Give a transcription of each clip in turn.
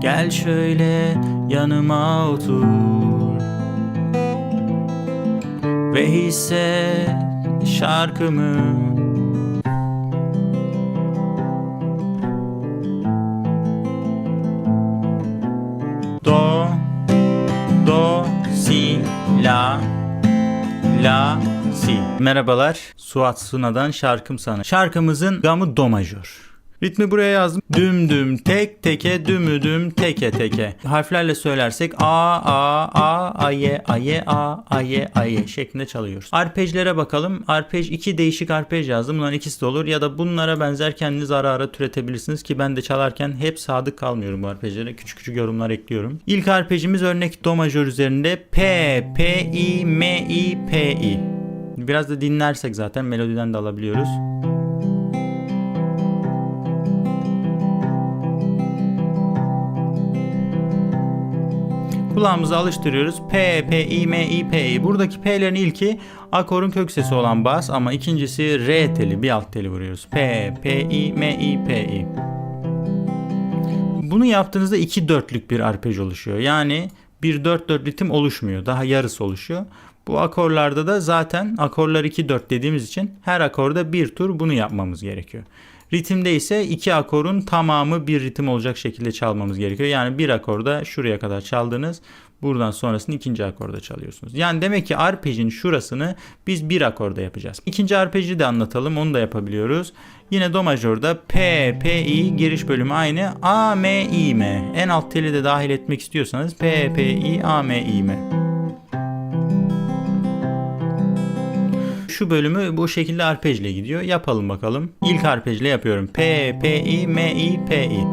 Gel şöyle yanıma otur. Ve hisset şarkımı. Do Do Si La La Si. Merhabalar Suat Suna'dan şarkım sana. Şarkımızın gamı do majör Ritmi buraya yazdım. Düm düm tek teke dümü düm teke teke. Harflerle söylersek a a a a ye a ye a a ye a ye şeklinde çalıyoruz. Arpejlere bakalım. Arpej iki değişik arpej yazdım. Bunların ikisi de olur ya da bunlara benzer kendiniz ara ara türetebilirsiniz ki ben de çalarken hep sadık kalmıyorum bu arpejlere. Küçük küçük yorumlar ekliyorum. İlk arpejimiz örnek do majör üzerinde P P I M I P I. Biraz da dinlersek zaten melodiden de alabiliyoruz. Kulağımıza alıştırıyoruz. P, P, I, M, I, P, I. Buradaki P'lerin ilki akorun kök sesi olan bas ama ikincisi R teli, bir alt teli vuruyoruz. P, P, I, M, I, P, I. Bunu yaptığınızda iki dörtlük bir arpej oluşuyor. Yani bir dört dört ritim oluşmuyor. Daha yarısı oluşuyor. Bu akorlarda da zaten akorlar 2-4 dediğimiz için her akorda bir tur bunu yapmamız gerekiyor. Ritimde ise iki akorun tamamı bir ritim olacak şekilde çalmamız gerekiyor. Yani bir akorda şuraya kadar çaldınız. Buradan sonrasını ikinci akorda çalıyorsunuz. Yani demek ki arpejin şurasını biz bir akorda yapacağız. İkinci arpeji de anlatalım. Onu da yapabiliyoruz. Yine do majörde P, P, I giriş bölümü aynı. A, M, I, M. En alt teli de dahil etmek istiyorsanız P, P, I, A, M, I, M. Şu bölümü bu şekilde arpejle gidiyor. Yapalım bakalım. İlk arpejle yapıyorum. P, P, I, M, I, P, I.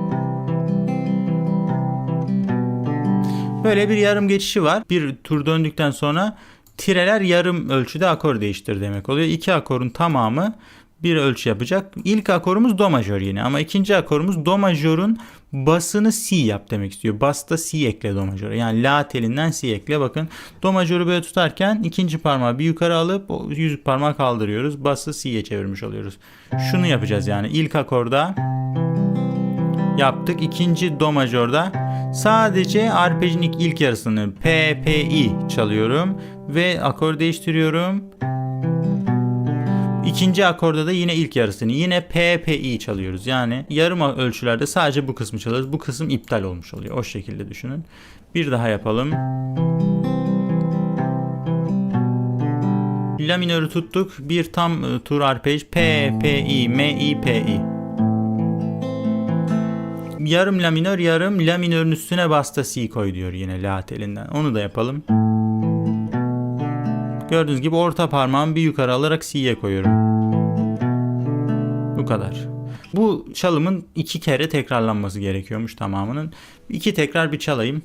Böyle bir yarım geçişi var. Bir tur döndükten sonra tireler yarım ölçüde akor değiştir demek oluyor. İki akorun tamamı bir ölçü yapacak. İlk akorumuz do majör yine ama ikinci akorumuz do majörün basını si yap demek istiyor. Basta si ekle do majöre. Yani la telinden si ekle. Bakın do majörü böyle tutarken ikinci parmağı bir yukarı alıp o yüzük parmağı kaldırıyoruz. Bası si'ye çevirmiş oluyoruz. Şunu yapacağız yani ilk akorda yaptık. İkinci do majörde sadece arpejin ilk, yarısını P, P, I çalıyorum ve akor değiştiriyorum. İkinci akorda da yine ilk yarısını yine P, P, I çalıyoruz. Yani yarım ölçülerde sadece bu kısmı çalıyoruz. Bu kısım iptal olmuş oluyor. O şekilde düşünün. Bir daha yapalım. La minörü tuttuk. Bir tam e, tur arpej P, P, I, M, I, P, I. Yarım la minör, yarım la minörün üstüne basta si koy diyor yine la telinden. Onu da yapalım. Gördüğünüz gibi orta parmağımı bir yukarı alarak si'ye koyuyorum. Bu kadar. Bu çalımın iki kere tekrarlanması gerekiyormuş tamamının. İki tekrar bir çalayım.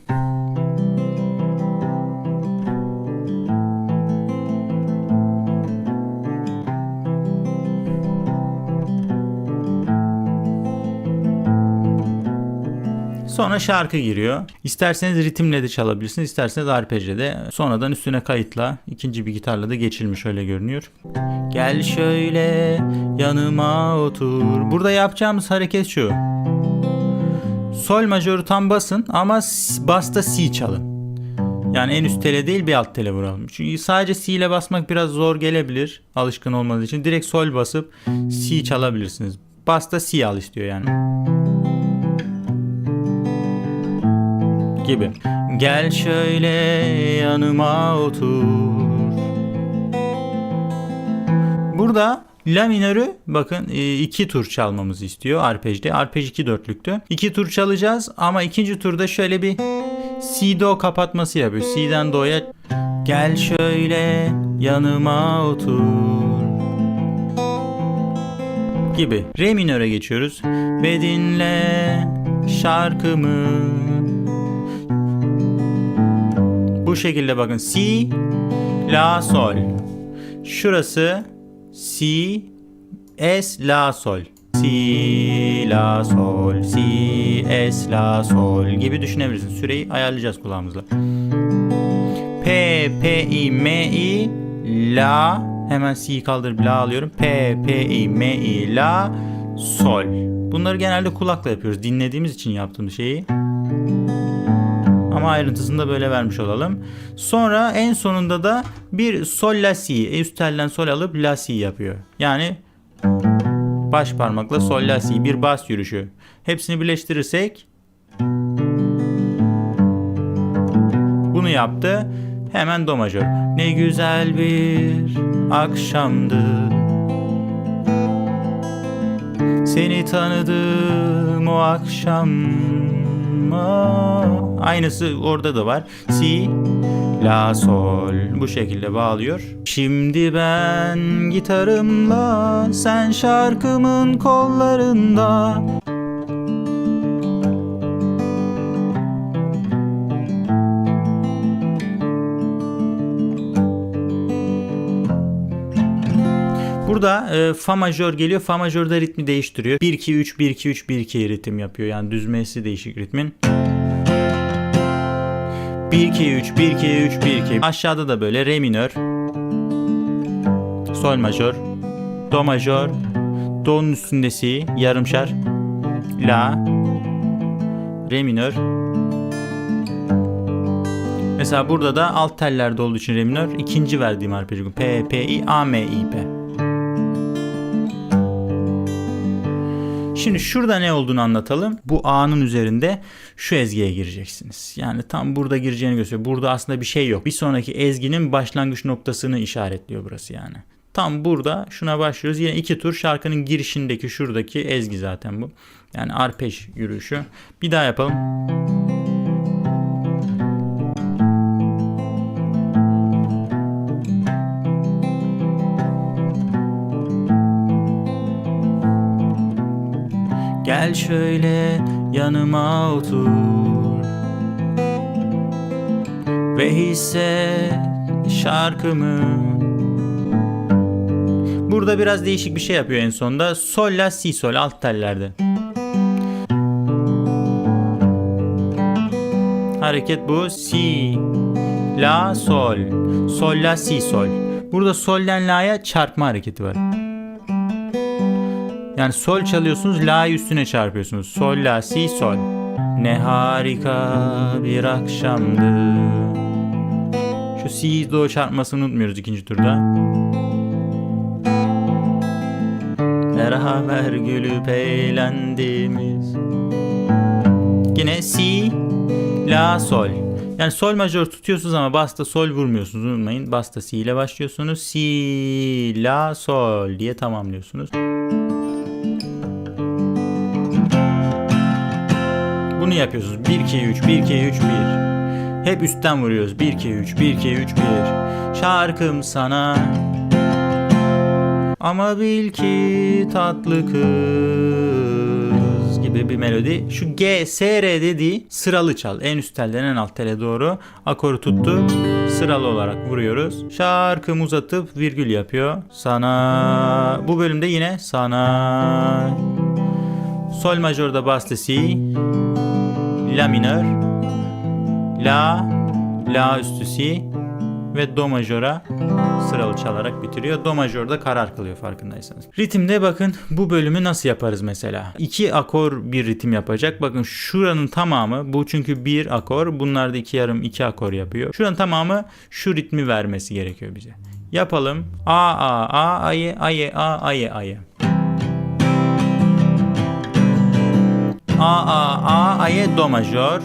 Sonra şarkı giriyor. İsterseniz ritimle de çalabilirsiniz, isterseniz arpejle de. Sonradan üstüne kayıtla, ikinci bir gitarla da geçilmiş öyle görünüyor. Gel şöyle yanıma otur. Burada yapacağımız hareket şu. Sol majörü tam basın ama basta si çalın. Yani en üst tele değil bir alt tele vuralım. Çünkü sadece si ile basmak biraz zor gelebilir alışkın olmadığı için. Direkt sol basıp si çalabilirsiniz. Basta si al istiyor yani. Gibi. Gel şöyle yanıma otur. Burada La minörü bakın iki tur çalmamızı istiyor arpejde. Arpej iki dörtlüktü. İki tur çalacağız ama ikinci turda şöyle bir si do kapatması yapıyor. Si'den do'ya gel şöyle yanıma otur gibi. Re minöre geçiyoruz. Ve dinle şarkımı bu şekilde bakın. Si la sol. Şurası si es la sol. Si la sol. Si es la sol gibi düşünebilirsiniz. Süreyi ayarlayacağız kulağımızla. P p i m i la. Hemen si kaldırıp la alıyorum. P p i m i la sol. Bunları genelde kulakla yapıyoruz dinlediğimiz için yaptığımız şeyi Ama ayrıntısını da böyle vermiş olalım. Sonra en sonunda da bir sol la si. E, üst telden sol alıp la si yapıyor. Yani baş parmakla sol la si bir bas yürüyüşü. Hepsini birleştirirsek bunu yaptı. Hemen do majör. Ne güzel bir akşamdı. Seni tanıdım o akşam. Aa, Aynısı orada da var. Si, la, sol. Bu şekilde bağlıyor. Şimdi ben gitarımla, sen şarkımın kollarında. Burada e, fa majör geliyor. Fa majör de ritmi değiştiriyor. 1 2 3 1 2 3 1 2 ritim yapıyor. Yani düzmesi değişik ritmin. 1 2 3 1 2 3 1 2. Aşağıda da böyle re minör. Sol majör. Do majör. Do'nun üstünde si, yarımşar. La. Re minör. Mesela burada da alt tellerde olduğu için re minör ikinci verdiğim arpejum. P, P, I, A, M, I, P. Şimdi şurada ne olduğunu anlatalım. Bu A'nın üzerinde şu ezgiye gireceksiniz. Yani tam burada gireceğini gösteriyor. Burada aslında bir şey yok. Bir sonraki ezginin başlangıç noktasını işaretliyor burası yani. Tam burada şuna başlıyoruz. Yine iki tur şarkının girişindeki şuradaki ezgi zaten bu. Yani arpej yürüyüşü. Bir daha yapalım. Gel şöyle yanıma otur Ve hisset şarkımı Burada biraz değişik bir şey yapıyor en sonda. Sol la si sol alt tellerde. Hareket bu. Si la sol. Sol la si sol. Burada solden la'ya çarpma hareketi var. Yani sol çalıyorsunuz, la'yı üstüne çarpıyorsunuz. Sol, la, si, sol. Ne harika bir akşamdı. Şu si, do çarpmasını unutmuyoruz ikinci turda. Beraber gülüp eğlendiğimiz. Yine si, la, sol. Yani sol majör tutuyorsunuz ama basta sol vurmuyorsunuz unutmayın. Basta si ile başlıyorsunuz. Si, la, sol diye tamamlıyorsunuz. Bunu yapıyorsunuz. 1 2 3 1 2 3 1. Hep üstten vuruyoruz. 1 2 3 1 2 3 1. Şarkım sana ama bil ki tatlı kız gibi bir melodi. Şu G, S, R dediği sıralı çal. En üst telden en alt tele doğru. Akoru tuttu. Sıralı olarak vuruyoruz. Şarkım uzatıp virgül yapıyor. Sana bu bölümde yine sana Sol majörde bastı si La minör La La üstü si ve do majöra sıralı çalarak bitiriyor. Do majörde karar kılıyor farkındaysanız. Ritimde bakın bu bölümü nasıl yaparız mesela. İki akor bir ritim yapacak. Bakın şuranın tamamı bu çünkü bir akor. Bunlar da iki yarım iki akor yapıyor. Şuranın tamamı şu ritmi vermesi gerekiyor bize. Yapalım. A A A A'yı A'yı A A'yı A'yı. A A A A'ye do majör.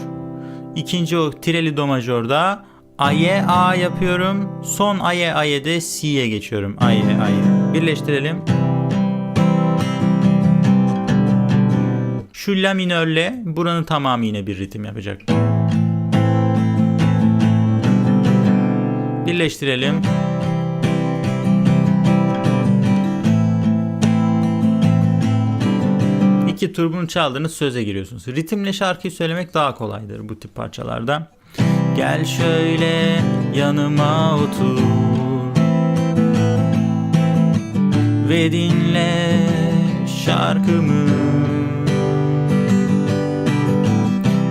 İkinci o tireli do majörde A'ye A yapıyorum. Son A'ye A'ye de C'ye geçiyorum. A'ye A'ye. Birleştirelim. Şu la minörle buranın tamamı yine bir ritim yapacak. Birleştirelim. İki tur bunu çaldığınız söze giriyorsunuz. Ritimle şarkıyı söylemek daha kolaydır bu tip parçalarda. Gel şöyle yanıma otur Ve dinle şarkımı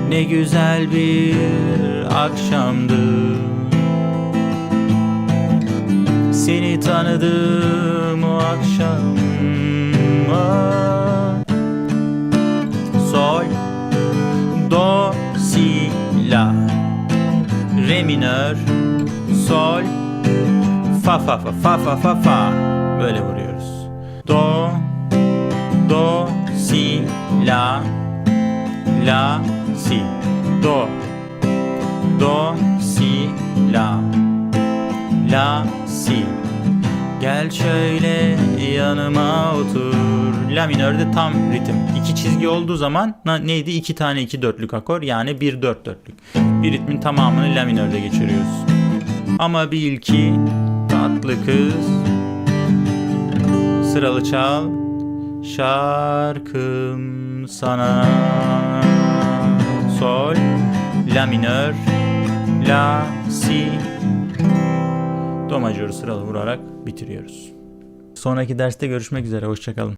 Ne güzel bir akşamdı Seni tanıdım o akşam fa fa fa fa fa fa fa. Böyle vuruyoruz. Do, do, si, la, la, si. Do, do, si, la, la, si. Gel şöyle yanıma otur. La minörde tam ritim. İki çizgi olduğu zaman neydi? İki tane iki dörtlük akor yani bir dört dörtlük. Bir ritmin tamamını la minörde geçiriyoruz. Ama bil ki tatlı kız. Sıralı çal. Şarkım sana. Sol. La minör. La si. Do majörü sıralı vurarak bitiriyoruz. Sonraki derste görüşmek üzere. Hoşçakalın.